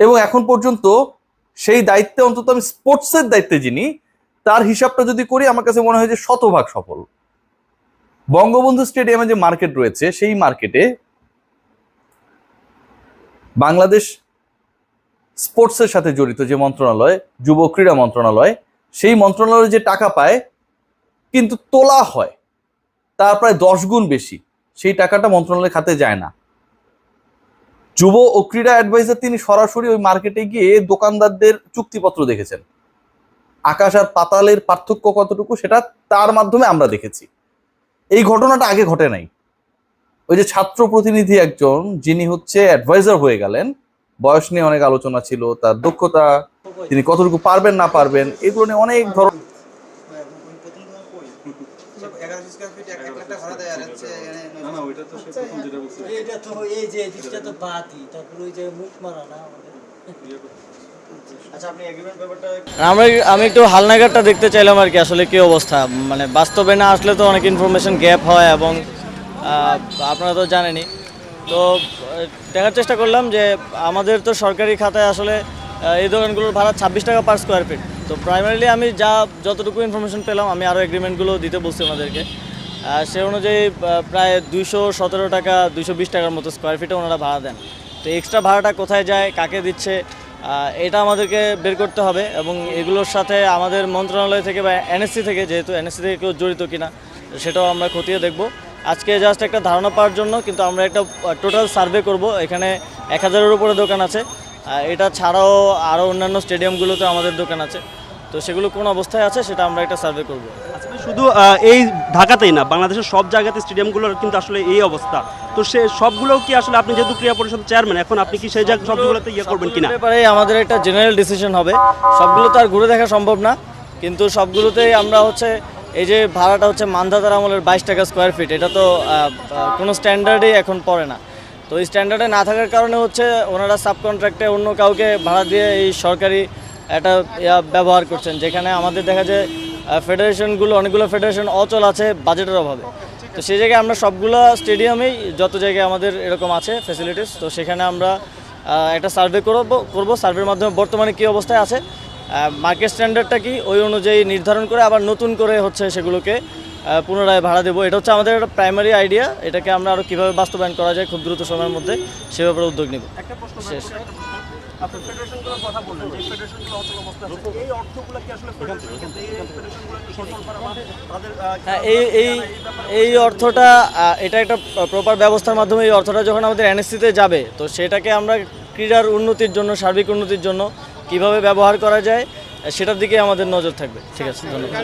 এবং এখন পর্যন্ত সেই দায়িত্বে অন্তত আমি স্পোর্টসের দায়িত্বে যিনি, তার হিসাবটা যদি করি, আমার কাছে মনে হয় যে শতভাগ সফল। বঙ্গবন্ধু স্টেডিয়ামে যে মার্কেট রয়েছে, সেই মার্কেটে বাংলাদেশ স্পোর্টসের সাথে জড়িত যে মন্ত্রণালয়, যুব ক্রীড়া মন্ত্রণালয়, সেই মন্ত্রণালয়ে যে টাকা পায়, কিন্তু তোলা হয়, তার প্রায় দশ গুণ বেশি। সেই টাকাটা মন্ত্রণালয়ের খাতে যায় না। যুব ও ক্রীড়া অ্যাডভাইজার তিনি সরাসরি ওই মার্কেটে গিয়ে দোকানদারদের চুক্তিপত্র দেখেছেন। আকাশ আর পাতালের পার্থক্য কতটুকু সেটা তার মাধ্যমে আমরা দেখেছি। এই ঘটনাটা আগে ঘটে নাই। ওই যে ছাত্র প্রতিনিধি একজন, যিনি হচ্ছে অ্যাডভাইজার হয়ে গেলেন। বয়স নিয়ে অনেক আলোচনা ছিল, তার দক্ষতা, তিনি কতটুকু পারবেন না পারবেন, এগুলো নিয়ে অনেক ধরনের এগারোশো স্কোয়ার ফিট এক এক লাখ টাকা ভাড়া দেয় আর না না ওইটা তো সে প্রথম যেটা বলছে। এটা তো এই যে জিনিসটা তো বাতি তারপরে ওই যে মুখ মারা না আমাদের। আচ্ছা আপনি এগ্রিমেন্ট ব্যাপারটা আমরা আমি একটু হালনাগারটা দেখতে চাইলাম আর কি আসলে কি অবস্থা। মানে বাস্তবে না আসলে তো অনেক ইনফরমেশন গ্যাপ হয় এবং আপনারা তো জানেনই। তো দেখার চেষ্টা করলাম যে আমাদের তো সরকারি খাতায় আসলে এই দোকানগুলোর ভাড়া ছাব্বিশ টাকা পার স্কোয়ার ফিট তো প্রাইমারিলি আমি যা যতটুকু ইনফরমেশন পেলাম, আমি আরও এগ্রিমেন্টগুলো দিতে বলছি ওনাদেরকে। সে অনুযায়ী প্রায় দুইশো সতেরো টাকা, দুইশো বিশ টাকার মতো স্কোয়ার ফিটে ওনারা ভাড়া দেন। তো এক্সট্রা ভাড়াটা কোথায় যায়, কাকে দিচ্ছে এটা আমাদেরকে বের করতে হবে এবং এগুলোর সাথে আমাদের মন্ত্রণালয় থেকে বা এনএসসি থেকে, যেহেতু এনএসসি থেকে কেউ জড়িত কিনা, সেটাও আমরা খতিয়ে দেখব। আজকে জাস্ট একটা ধারণা পাওয়ার জন্য, কিন্তু আমরা একটা টোটাল সার্ভে করব। এখানে এক হাজারের উপরে দোকান আছে। এটা ছাড়াও আরও অন্যান্য স্টেডিয়ামগুলোতে আমাদের দোকান আছে। তো সেগুলো কোন অবস্থায় আছে সেটা আমরা একটা সার্ভে করব। আসলে শুধু এই ঢাকাতেই না বাংলাদেশের সব জায়গাতে স্টেডিয়ামগুলোর কিন্তু আসলে এই অবস্থা। তো সে সবগুলো কি আসলে আপনি যেহেতু ক্রীড়া পরিষদ চেয়ারম্যান এখন আপনি কি সেই জায়গা সবগুলোতে ইয়ে করবেন কিনা? ব্যাপারে আমাদের একটা জেনারেল ডিসিশন হবে। সবগুলো তো আর ঘুরে দেখা সম্ভব না কিন্তু সবগুলোতেই আমরা হচ্ছে এই যে ভাড়াটা হচ্ছে মান্ধাতার আমলের বাইশ টাকা স্কোয়ার ফিট এটা তো কোনো স্ট্যান্ডার্ডেই এখন পড়ে না। তো এই স্ট্যান্ডার্ডে না থাকার কারণে হচ্ছে ওনারা সাব কন্ট্রাক্টে অন্য কাউকে ভাড়া দিয়ে এই সরকারি একটা ব্যবহার করছেন যেখানে আমাদের দেখা যায় ফেডারেশনগুলো অনেকগুলো ফেডারেশন অচল আছে বাজেটের অভাবে। তো সেই জায়গায় আমরা সবগুলো স্টেডিয়ামেই যত জায়গায় আমাদের এরকম আছে ফ্যাসিলিটিস তো সেখানে আমরা একটা সার্ভে করব করব। সার্ভের মাধ্যমে বর্তমানে কী অবস্থায় আছে মার্কেট স্ট্যান্ডার্ডটা কি ওই অনুযায়ী নির্ধারণ করে আবার নতুন করে হচ্ছে সেগুলোকে পুনরায় ভাড়া দেবো। এটা হচ্ছে আমাদের একটা প্রাইমারি আইডিয়া এটাকে আমরা আরও কীভাবে বাস্তবায়ন করা যায় খুব দ্রুত সময়ের মধ্যে সে ব্যাপারে উদ্যোগ নেব। শেষ। আপনি ফেডারেশনগুলোর কথা বললেন যে ফেডারেশনগুলো অচল অবস্থা আছে। এই অর্থগুলো কি আসলে এই হ্যাঁ এই এই এই অর্থটা এটা একটা প্রপার ব্যবস্থার মাধ্যমে এই অর্থটা যখন আমাদের এনএসসিতে যাবে তো সেটাকে আমরা ক্রীড়ার উন্নতির জন্য সার্বিক উন্নতির জন্য কীভাবে ব্যবহার করা যায় সেটার দিকে আমাদের নজর থাকবে। ঠিক আছে ধন্যবাদ।